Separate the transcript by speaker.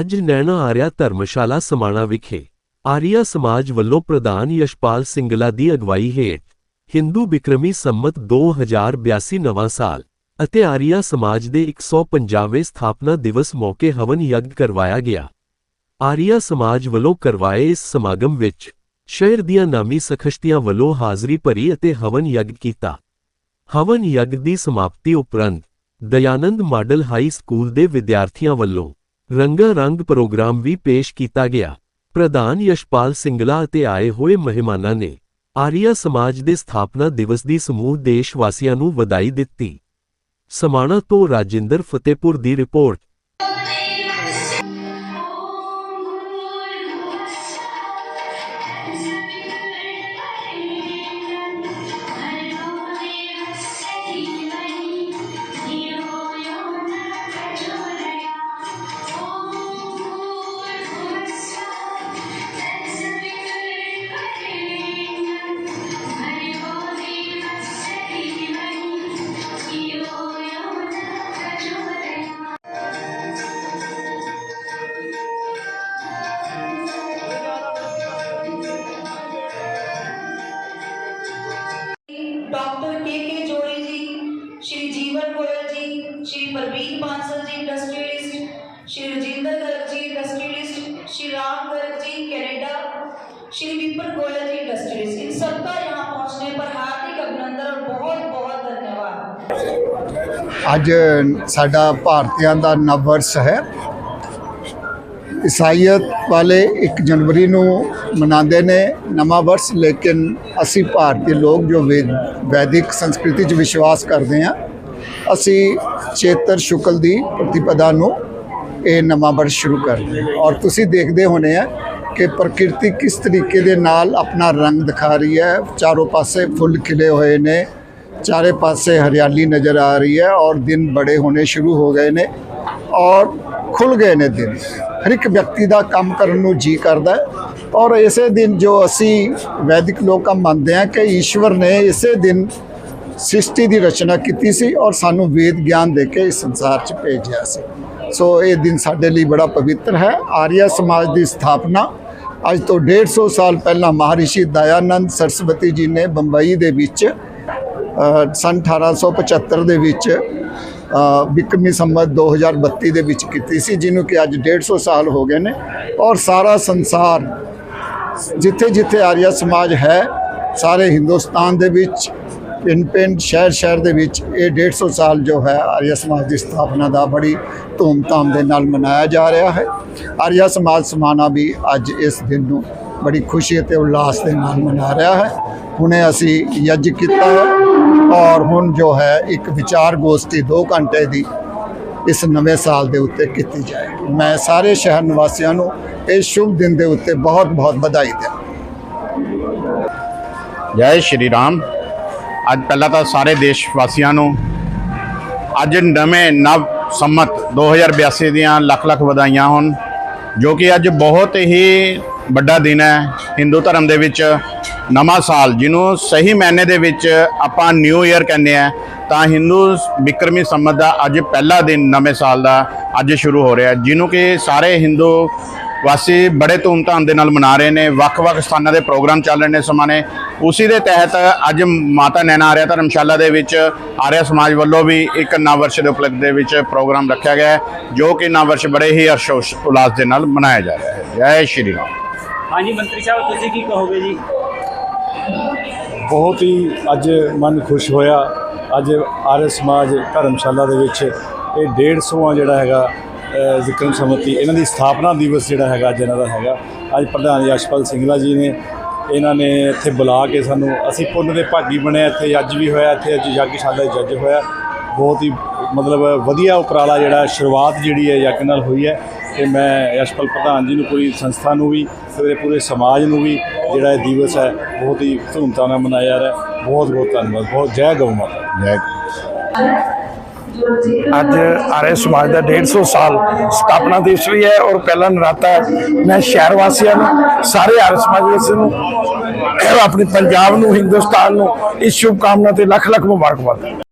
Speaker 1: ਅੱਜ ਨੈਣਾ ਆਰਿਆ ਧਰਮਸ਼ਾਲਾ ਸਮਾਣਾ ਵਿਖੇ ਆਰੀਆ ਸਮਾਜ ਵੱਲੋਂ ਪ੍ਰਧਾਨ ਯਸ਼ਪਾਲ ਸਿੰਗਲਾ ਦੀ ਅਗਵਾਈ ਹੇਠ ਹਿੰਦੂ ਬਿਕਰਮੀ ਸੰਮਤ 2082 ਨਵਾਂ ਸਾਲ ਅਤੇ ਆਰੀਆ ਸਮਾਜ ਦੇ 150ਵੇਂ ਸਥਾਪਨਾ ਦਿਵਸ ਮੌਕੇ ਹਵਨ ਯੱਗ ਕਰਵਾਇਆ ਗਿਆ। ਆਰੀਆ ਸਮਾਜ ਵੱਲੋਂ ਕਰਵਾਏ ਇਸ ਸਮਾਗਮ ਵਿੱਚ ਸ਼ਹਿਰ ਦੀਆਂ ਨਾਮੀ ਸਖਸ਼ਤੀਆਂ ਵੱਲੋਂ ਹਾਜ਼ਰੀ ਭਰੀ ਅਤੇ ਹਵਨ ਯੱਗ ਕੀਤਾ। ਹਵਨ ਯੱਗ ਦੀ ਸਮਾਪਤੀ ਉਪਰੰਤ ਦਇਆਨੰਦ ਮਾਡਲ ਹਾਈ ਸਕੂਲ ਦੇ ਵਿਦਿਆਰਥੀਆਂ ਵੱਲੋਂ ਰੰਗਾ ਰੰਗ ਪ੍ਰੋਗਰਾਮ ਵੀ ਪੇਸ਼ ਕੀਤਾ ਗਿਆ। ਪ੍ਰਧਾਨ ਯਸ਼ਪਾਲ ਸਿੰਗਲਾ ਅਤੇ ਆਏ ਹੋਏ ਮਹਿਮਾਨਾਂ ਨੇ ਆਰੀਆ ਸਮਾਜ ਦੇ ਸਥਾਪਨਾ ਦਿਵਸ ਦੀ ਸਮੂਹ ਦੇਸ਼ ਵਾਸੀਆਂ ਨੂੰ ਵਧਾਈ ਦਿੱਤੀ। ਸਮਾਣਾ ਤੋਂ ਰਾਜਿੰਦਰ ਫਤਿਹਪੁਰ ਦੀ ਰਿਪੋਰਟ।
Speaker 2: के के जोड़े जी Shri Jeevan Goyal ji Shri Parveen Bansal ji industrialist Shri Rajinder Garg ji industrialist Shri Ram Garg ji Canada Shri Vipin Goyal ji industrialist इन सबका यहाँ पहुँचने पर हार्दिक अभिनंदन और बहुत बहुत धन्यवाद
Speaker 3: ਅੱਜ ਸਾਡਾ ਭਾਰਤੀਆਂ ਦਾ ਨਵ ਵਰਸ ਹੈ ਈਸਾਈਅਤ ਵਾਲੇ 1 ਜਨਵਰੀ ਨੂੰ ਮਨਾਉਂਦੇ ਨੇ। ਨਵਾਂ ਵਰਸ, ਲੇਕਿਨ ਅਸੀਂ ਭਾਰਤੀ ਲੋਕ ਜੋ ਵੇਦ, ਵੈਦਿਕ ਸੰਸਕ੍ਰਿਤੀ 'ਚ ਵਿਸ਼ਵਾਸ ਕਰਦੇ ਹਾਂ, ਅਸੀਂ ਚੇਤਰ ਸ਼ੁਕਲ ਦੀ ਪ੍ਰਤੀਪਦਾ ਨੂੰ ਇਹ ਨਵਾਂ ਵਰਸ ਸ਼ੁਰੂ ਕਰਦੇ ਔਰ ਤੁਸੀਂ ਦੇਖਦੇ ਹੋਣੇ ਆ ਕਿ ਪ੍ਰਕਿਰਤੀ ਕਿਸ ਤਰੀਕੇ ਦੇ ਨਾਲ ਆਪਣਾ ਰੰਗ ਦਿਖਾ ਰਹੀ ਹੈ। ਚਾਰੋਂ ਪਾਸੇ ਫੁੱਲ ਖਿਲੇ ਹੋਏ ਨੇ, ਚਾਰੇ ਪਾਸੇ ਹਰਿਆਲੀ ਨਜ਼ਰ ਆ ਰਹੀ ਹੈ ਔਰ ਦਿਨ ਬੜੇ ਹੋਣੇ ਸ਼ੁਰੂ ਹੋ ਗਏ ਨੇ। ਔਰ ਖੁੱਲ ਗਏ ਨੇ ਦਿਨ। ਹਰ ਇੱਕ ਵਿਅਕਤੀ ਦਾ ਕੰਮ ਕਰਨ ਨੂੰ ਜੀ ਕਰਦਾ ਔਰ ਇਸੇ ਦਿਨ ਜੋ ਅਸੀਂ ਵੈਦਿਕ ਲੋਕਾਂ ਮੰਨਦੇ ਹਾਂ ਕਿ ਈਸ਼ਵਰ ਨੇ ਇਸੇ ਦਿਨ ਸ੍ਰਿਸ਼ਟੀ ਦੀ ਰਚਨਾ ਕੀਤੀ ਸੀ ਔਰ ਸਾਨੂੰ ਵੇਦ ਗਿਆਨ ਦੇ ਕੇ ਇਸ ਸੰਸਾਰ 'ਚ ਭੇਜਿਆ ਸੀ। ਸੋ ਇਹ ਦਿਨ ਸਾਡੇ ਲਈ ਬੜਾ ਪਵਿੱਤਰ ਹੈ। ਆਰੀਆ ਸਮਾਜ ਦੀ ਸਥਾਪਨਾ ਅੱਜ ਤੋਂ 150 ਸਾਲ ਪਹਿਲਾਂ ਮਹਾਰਿਸ਼ੀ ਦਇਆਨੰਦ ਸਰਸਵਤੀ ਜੀ ਨੇ ਬੰਬਈ ਦੇ ਵਿੱਚ ਅ, ਸੰਨ 1875 ਦੇ ਵਿੱਚ ਵਿਕਰਮੀ ਸੰਮਤ 2032 ਦੇ ਵਿੱਚ ਕੀਤੀ ਸੀ, ਜਿਹਨੂੰ ਕਿ ਅੱਜ 150 ਸਾਲ ਹੋ ਗਏ ਨੇ। ਔਰ ਸਾਰਾ ਸੰਸਾਰ ਜਿੱਥੇ ਜਿੱਥੇ ਆਰੀਆ ਸਮਾਜ ਹੈ, ਸਾਰੇ ਹਿੰਦੁਸਤਾਨ ਦੇ ਵਿੱਚ, ਪਿੰਡ ਪਿੰਡ, ਸ਼ਹਿਰ ਸ਼ਹਿਰ ਦੇ ਵਿੱਚ ਇਹ 150 ਸਾਲ ਜੋ ਹੈ ਆਰੀਆ ਸਮਾਜ ਦੀ ਸਥਾਪਨਾ ਦਾ ਬੜੀ ਧੂਮ-ਧਾਮ ਦੇ ਨਾਲ ਮਨਾਇਆ ਜਾ ਰਿਹਾ ਹੈ। ਆਰੀਆ ਸਮਾਜ ਸਮਾਣਾ ਵੀ ਅੱਜ ਇਸ ਦਿਨ ਨੂੰ ਬੜੀ ਖੁਸ਼ੀ ਅਤੇ ਉਲਾਸ ਦੇ ਨਾਲ ਮਨਾ ਰਿਹਾ ਹੈ। ਹੁਣੇ ਅਸੀਂ ਯੱਜ ਕੀਤਾ ਔਰ ਹੁਣ ਜੋ ਹੈ, ਇੱਕ ਵਿਚਾਰ ਗੋਸ਼ਟੀ 2 ਘੰਟੇ ਦੀ ਇਸ ਨਵੇਂ ਸਾਲ ਦੇ ਉੱਤੇ ਕੀਤੀ ਜਾਏਗੀ। ਮੈਂ ਸਾਰੇ ਸ਼ਹਿਰ ਨਿਵਾਸੀਆਂ ਨੂੰ ਇਸ ਸ਼ੁਭ ਦਿਨ ਦੇ ਉੱਤੇ ਬਹੁਤ ਬਹੁਤ ਵਧਾਈ ਦਿੰਦਾ
Speaker 4: ਜੈ ਸ਼੍ਰੀ ਰਾਮ। ਅੱਜ ਪਹਿਲਾਂ ਤਾਂ ਸਾਰੇ ਦੇਸ਼ ਵਾਸੀਆਂ ਨੂੰ ਅੱਜ ਨਵੇਂ ਨਵ ਸੰਮਤ 2082 ਦੀਆਂ ਲੱਖ ਲੱਖ ਵਧਾਈਆਂ ਹੋਣ, ਜੋ ਕਿ ਅੱਜ ਬਹੁਤ ਹੀ ਵੱਡਾ ਦਿਨ ਹੈ। ਹਿੰਦੂ ਧਰਮ ਦੇ ਵਿੱਚ ਨਵਾਂ ਸਾਲ, ਜਿਹਨੂੰ ਸਹੀ ਮਾਇਨੇ ਦੇ ਵਿੱਚ ਆਪਾਂ ਨਿਊ ਇਅਰ ਕਹਿੰਦੇ ਆ, ਤਾਂ ਹਿੰਦੂ ਬਿਕਰਮੀ ਸੰਮਤ ਦਾ ਅੱਜ ਪਹਿਲਾ ਦਿਨ ਨਵੇਂ ਸਾਲ ਦਾ ਅੱਜ ਸ਼ੁਰੂ ਹੋ ਰਿਹਾ ਜਿਹਨੂੰ ਕਿ ਸਾਰੇ ਹਿੰਦੂ ਵਾਸੀ ਬੜੇ ਧੂਮਧਾਮ ਦੇ ਨਾਲ ਮਨਾ ਰਹੇ ਨੇ, ਵੱਖ-ਵੱਖ ਸਥਾਨਾਂ ਦੇ ਪ੍ਰੋਗਰਾਮ ਚੱਲ ਰਹੇ ਨੇ ਸਮਾਨੇ ਉਸੇ ਦੇ ਤਹਿਤ ਅੱਜ ਮਾਤਾ ਨੈਣਾ ਆਰਿਆ ਧਰਮਸ਼ਾਲਾ ਦੇ ਵਿੱਚ ਆਰਿਆ ਸਮਾਜ ਵੱਲੋਂ ਵੀ ਇੱਕ ਨਵ ਵਰਸ਼ ਦੇ ਉਪਲਕਸ਼ ਦੇ ਵਿੱਚ ਪ੍ਰੋਗਰਾਮ ਰੱਖਿਆ ਗਿਆ ਜੋ ਕਿ ਨਵ ਵਰਸ਼ ਬੜੇ ਹੀ ਹਰਸ਼ੋਸ਼ ਉਲਾਸ ਦੇ ਨਾਲ ਮਨਾਇਆ ਜਾ ਰਿਹਾ ਹੈ। ਜੈ ਸ਼੍ਰੀ ਰਾਮ।
Speaker 5: ਹਾਂਜੀ, ਮੰਤਰੀ ਸਾਹਿਬ, ਤੁਸੀਂ ਕੀ ਕਹੋਗੇ ਜੀ?
Speaker 6: ਬਹੁਤ ਹੀ ਅੱਜ ਮਨ ਖੁਸ਼ ਹੋਇਆ। ਅੱਜ ਆਰਯ ਸਮਾਜ ਧਰਮਸ਼ਾਲਾ ਦੇ ਵਿੱਚ ਇਹ 150ਵਾਂ ਜਿਹੜਾ ਹੈਗਾ ਅ, ਵਿਕਰਮ ਸਮਤੀ ਇਹਨਾਂ ਦੀ ਸਥਾਪਨਾ ਦਿਵਸ ਜਿਹੜਾ ਹੈਗਾ ਅੱਜ ਇਹਨਾਂ ਦਾ ਹੈਗਾ। ਅੱਜ ਪ੍ਰਧਾਨ ਯਸ਼ਪਾਲ ਸਿੰਗਲਾ ਜੀ ਨੇ ਇਹਨਾਂ ਨੇ ਇੱਥੇ ਬੁਲਾ ਕੇ ਸਾਨੂੰ ਅਸੀਂ ਪੁੰਨ ਦੇ ਭਾਗੀ ਬਣੇ ਇੱਥੇ ਅੱਜ ਵੀ ਹੋਇਆ ਇੱਥੇ ਅੱਜ ਯੱਗਸ਼ਾਲਾ ਜੱਜ ਹੋਇਆ। ਬਹੁਤ ਹੀ ਮਤਲਬ ਵਧੀਆ ਉਪਰਾਲਾ ਜਿਹੜਾ ਸ਼ੁਰੂਆਤ ਜਿਹੜੀ ਹੈ ਯੱਗ ਨਾਲ ਹੋਈ ਹੈ। ਤੇ ਮੈਂ ਯਸ਼ਪਾਲ ਪ੍ਰਧਾਨ ਜੀ ਨੂੰ ਪੂਰੀ ਸੰਸਥਾ ਨੂੰ ਵੀ ਤੇ ਪੂਰੇ ਸਮਾਜ ਨੂੰ ਵੀ ਜਿਹੜਾ ਇਹ ਦਿਵਸ ਹੈ, ਬਹੁਤ ਹੀ ਧੂਮਧਾਮ ਨਾਲ ਮਨਾਇਆ ਜਾ ਰਿਹਾ। ਬਹੁਤ ਬਹੁਤ ਧੰਨਵਾਦ। ਬਹੁਤ ਜੈ ਗਊ ਮਾਤਾ।
Speaker 4: ਜੈ
Speaker 7: ਅੱਜ ਆਰਏ ਸਮਾਜ ਦਾ 150 ਸਾਲ ਸਥਾਪਨਾ ਦਿਵਸ ਵੀ ਹੈ ਔਰ ਪਹਿਲਾ ਨਰਾਤਾ ਹੈ। ਮੈਂ ਸ਼ਹਿਰ ਵਾਸੀਆਂ ਨੂੰ, ਸਾਰੇ ਆਰਏ ਸਮਾਜ ਵਾਸੀਆਂ ਨੂੰ ਆਪਣੇ ਪੰਜਾਬ ਨੂੰ, ਹਿੰਦੁਸਤਾਨ ਨੂੰ ਇਸ ਸ਼ੁਭ ਕਾਮਨਾ ਤੇ ਲੱਖ ਲੱਖ ਮੁਬਾਰਕਬਾਦ।